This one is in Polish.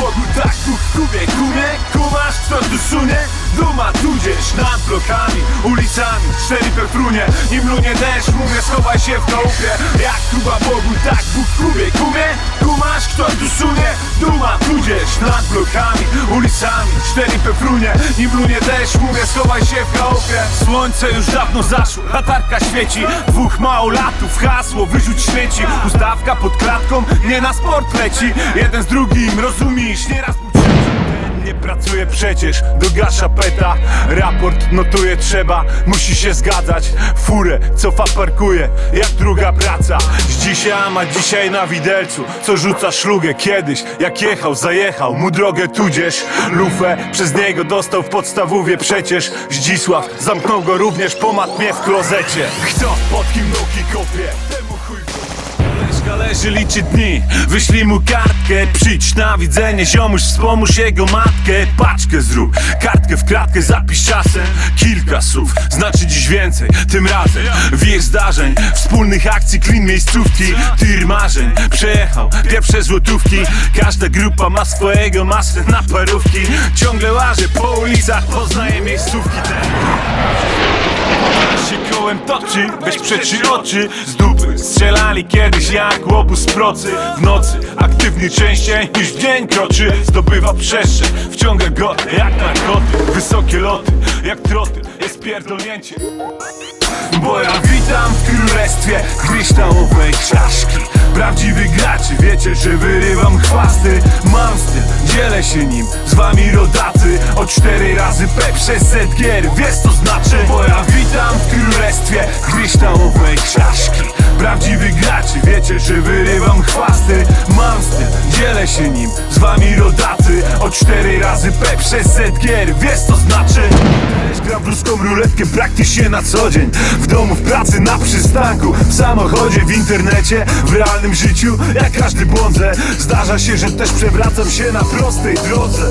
Bogu tak tu kubie, kumie Kumasz, kto tu sunie? Duma tudzież nad blokami, ulicami Cztery petrunie, nim lunie deszcz Mówię schowaj się w kąpie Jak kuba Bogu, tak Bóg kubie, kumie Kumasz, kto tu sunie? Duma tudzież nad blokami, ulicami Cztery pefrunie, nim lunie deszcz Mówię schowaj się w chałupie. Słońce już dawno zaszło, latarka świeci. Dwóch małolatów, hasło wyrzuć śmieci. Ustawka pod klatką, nie na sport leci. Jeden z drugim, rozumiesz, nieraz nie pracuje przecież, dogasza peta. Raport notuje trzeba, musi się zgadzać. Furę, cofa parkuje, jak druga praca. Z dzisiaj, ma dzisiaj na widelcu Co rzuca szlugę. Kiedyś, jak jechał, zajechał Mu drogę tudzież, lufę Przez niego dostał w podstawówie przecież. Zdzisław zamknął go również po matmie w klozecie. Kto pod kim nogi kopie, Koleżka leży, liczy dni. Wyślij mu kartkę Przyjdź na widzenie. Ziomuś wspomóż jego matkę. Paczkę zrób Kartkę w kratkę Zapisz czasem Kilka słów. Znaczy dziś więcej Tym razem Wir zdarzeń. Wspólnych akcji Klin miejscówki Tir marzeń. Przejechał Pierwsze złotówki. Każda grupa ma swojego masę na parówki. Ciągle łażę po ulicach Poznaję miejscówki te. Się kołem toczy, weź przeczy oczy. Z dupy Strzelali kiedyś jak łobuz procy. W nocy aktywny częściej niż w dzień kroczy. Zdobywa przestrzeń, wciąga go jak narkotyk Wysokie loty, jak troty, jest pierdolnięcie. Bo ja witam w królestwie kryształowej czaszki. Prawdziwy graczy, wiecie, że wyrywam chwasty. Mam styl, dzielę się nim z wami rodacy. O cztery razy P przez Z gier, wiesz co znaczy? Bo ja witam wiecie, że wyrywam chwasty. Mam styl, dzielę się nim z wami rodacy. O cztery razy P przez Z gier, wiesz co znaczy? Gram ruską ruletkę praktycznie na co dzień. W domu, w pracy, na przystanku W samochodzie, w internecie, w realnym życiu Jak każdy błądzę. Zdarza się, że też przewracam się na prostej drodze